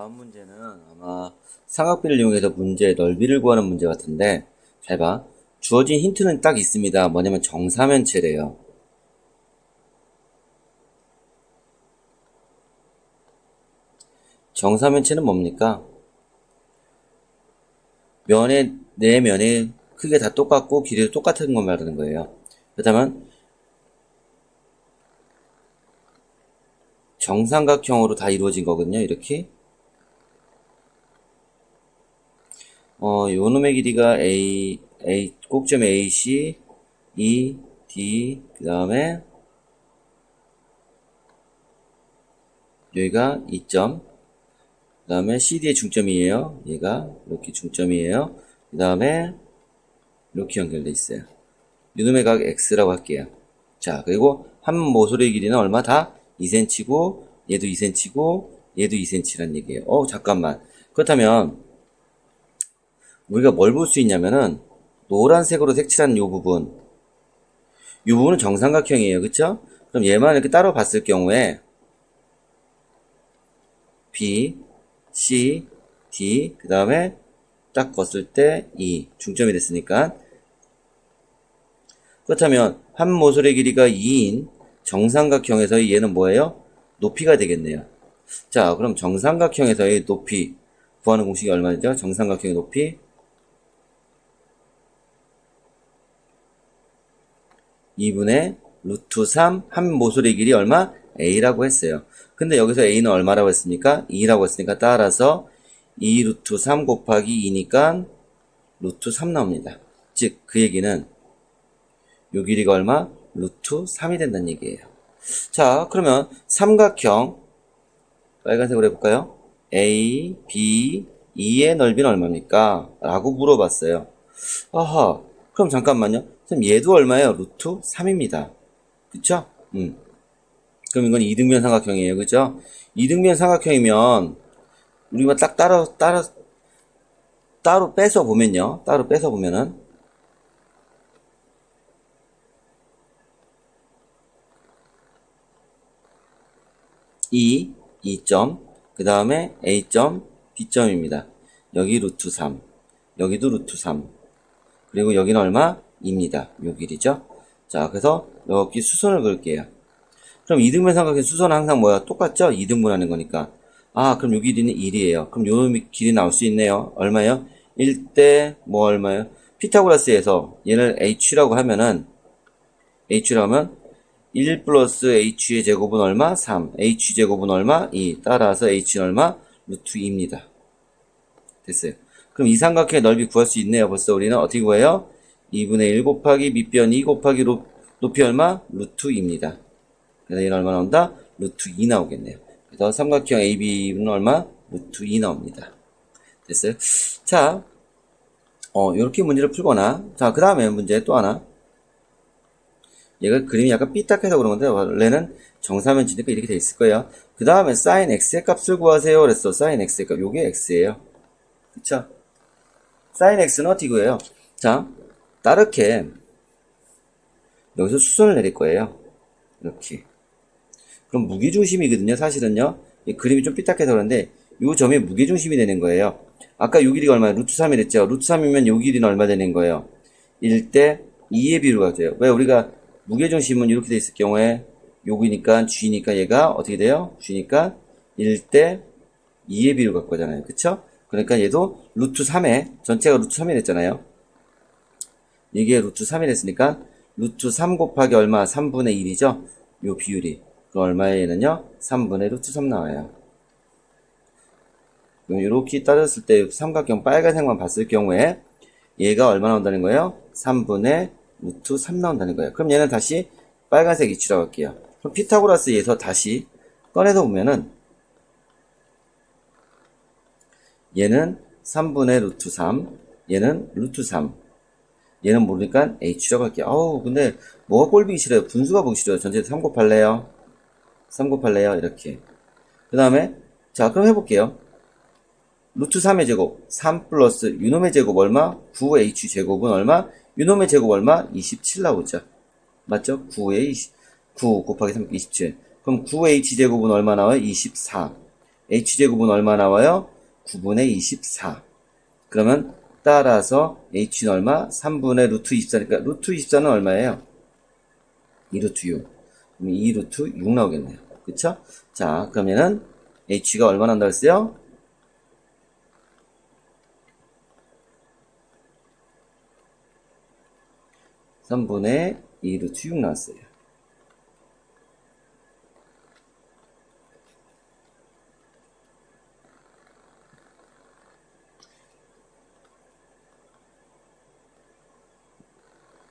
다음 문제는 아마 삼각비를 이용해서 문제의 넓이를 구하는 문제 같은데 잘 봐. 주어진 힌트는 딱 있습니다. 뭐냐면 정사면체래요. 정사면체는 뭡니까? 면의 네 면의 크기가 다 똑같고 길이도 똑같은 걸 말하는 거예요. 그렇다면 정삼각형으로 다 이루어진 거거든요. 이렇게 어, 요 놈의 길이가 A, A, 꼭점 AC, E, D, 그 다음에 여기가 2점, 그 다음에 CD의 중점이에요. 얘가 이렇게 중점이에요. 그 다음에 이렇게 연결돼 있어요. 요놈의 각 X라고 할게요. 자, 그리고 한 모서리의 길이는 얼마 다? 2cm고, 얘도 2cm고, 얘도 2cm란 얘기예요. 어, 잠깐만. 그렇다면, 우리가 뭘 볼 수 있냐면은 노란색으로 색칠한 이 부분 이 부분은 정삼각형이에요 그쵸? 그럼 얘만 이렇게 따로 봤을 경우에 B, C, D 그 다음에 딱 걷을 때 E 중점이 됐으니까 그렇다면 한 모서리 길이가 2인 정삼각형에서의 얘는 뭐예요? 높이가 되겠네요 자 그럼 정삼각형에서의 높이 구하는 공식이 얼마죠? 정삼각형의 높이 2분의 루트 3 한 모서리 길이 얼마? a라고 했어요. 근데 여기서 a는 얼마라고 했습니까? 2라고 했으니까 따라서 2 루트 3 곱하기 2니까 루트 3 나옵니다. 즉 그 얘기는 요 길이가 얼마? 루트 3이 된다는 얘기예요. 자 그러면 삼각형 빨간색으로 해볼까요? A, B, E의 넓이는 얼마입니까? 라고 물어봤어요. 아하 그럼 잠깐만요. 그럼 얘도 얼마예요? 루트 3입니다. 그쵸? 음. 그럼 이건 이등변 삼각형이에요. 그죠? 이등변 삼각형이면 우리가 딱 따로 따로 따로 빼서 보면요. 따로 빼서 보면은 이 2점 그 다음에 A점 B점입니다. 여기 루트 3 여기도 루트 3 그리고 여기는 얼마? 2입니다. 요 길이죠. 자, 그래서 여기 수선을 그을게요. 그럼 이등분 삼각형 수선은 항상 뭐야? 똑같죠? 이등분하는 거니까. 아, 그럼 요 길이는 1이에요. 그럼 요 길이 나올 수 있네요. 얼마요? 1대 뭐 얼마요? 피타고라스에서 얘를 h라고 하면은 h라고 하면 1 플러스 h의 제곱은 얼마? 3. h 제곱은 얼마? 2. 따라서 h는 얼마? 루트 2입니다. 됐어요. 그럼 이 삼각형의 넓이 구할 수 있네요. 벌써 우리는 어떻게 구해요? 2분의 1 곱하기 밑변 2 곱하기 로, 높이 얼마? 루트 2입니다. 그래서 얘는 얼마 나온다? 루트 2 나오겠네요. 그래서 삼각형 AB는 얼마? 루트 2 나옵니다. 됐어요? 자, 어, 이렇게 문제를 풀거나, 자, 그 다음에 문제 또 하나. 얘가 그림이 약간 삐딱해서 그런 건데, 원래는 정사면지니까 이렇게 돼 있을 거예요. 그 다음에 sin x의 값을 구하세요. 그랬어. sin x의 값. 요게 x예요. 그쵸? sin x는 어떻게 구해요? 자, 따르게 여기서 수선을 내릴 거예요. 이렇게. 그럼 무게중심이거든요. 사실은요. 이 그림이 좀 삐딱해서 그런데 이 점이 무게중심이 되는 거예요. 아까 요 길이가 얼마야? 루트 3이랬죠. 루트 3이면 요 길이는 얼마 되는 거예요? 1대 2의 비율 가져요. 왜 우리가 무게중심은 이렇게 돼 있을 경우에 요기니까 G니까 얘가 어떻게 돼요? G니까 1대 2의 비율 갖고 가잖아요. 그쵸? 그러니까 얘도 루트 3에 전체가 루트 3이 됐잖아요. 이게 루트 3이 됐으니까 루트 3 곱하기 얼마? 3분의 1이죠? 요 비율이. 그 얼마에 얘는요? 3분의 루트 3 나와요. 그럼 이렇게 따졌을 때 삼각형 빨간색만 봤을 경우에 얘가 얼마 나온다는 거예요? 3분의 루트 3 나온다는 거예요. 그럼 얘는 다시 빨간색 이치라고 할게요. 그럼 피타고라스에서 다시 꺼내서 보면은 얘는 3분의 루트 3, 얘는 루트 3. 얘는 모르니까 h라고 할게요. 아우 근데 뭐가 꼴보기 싫어요? 분수가 보기 싫어요. 전체 3 곱할래요? 3 곱할래요? 이렇게. 그 다음에 자 그럼 해볼게요. 루트 3의 제곱 3 플러스 유놈의 제곱 얼마? 9h 제곱은 얼마? 유놈의 제곱 얼마? 27 나오죠. 맞죠? 9의 20, 9 곱하기 3 27. 그럼 9h 제곱은 얼마 나와요? 24. h제곱은 얼마 나와요? 9분의 24. 그러면 따라서 h는 얼마? 3분의 루트 24니까 루트 24는 얼마예요? 2 루트 6. 그럼 2 루트 6 나오겠네요. 그쵸? 자, 그러면은 h가 얼마 난다 그랬어요? 삼분의 2 루트 6 나왔어요.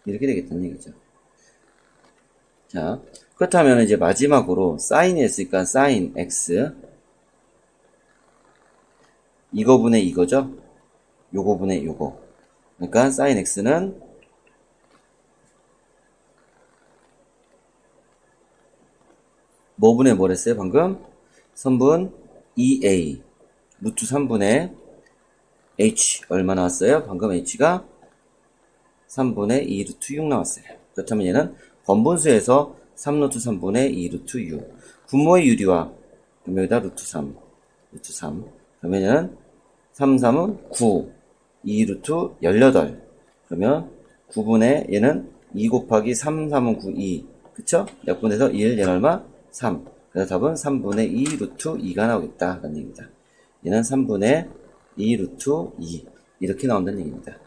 이렇게 되겠다는 얘기죠. 자, 그렇다면 이제 마지막으로 사인이 있으니까 사인 x 이거 분의 이거죠? 요거 분의 요거. 그러니까 사인 x는 뭐 분의 뭐랬어요 방금? 선분 2a 루트 3분의 h 얼마 나왔어요? 방금 h가 3분의 2 루트 6 나왔어요. 그렇다면 얘는 번분수에서 3 루트 3분의 2 루트 6. 분모의 유리와 그럼 여기다 루트 3. 루트 3. 그러면 얘는 3, 3은 9. 2 루트 18. 그러면 9분의 얘는 2 곱하기 3, 3은 9, 2. 그쵸? 약분해서 1, 얘는 얼마? 3. 그래서 답은 3분의 2 루트 2가 나오겠다. 라는 얘기입니다. 얘는 3분의 2 루트 2. 이렇게 나온다는 얘기입니다.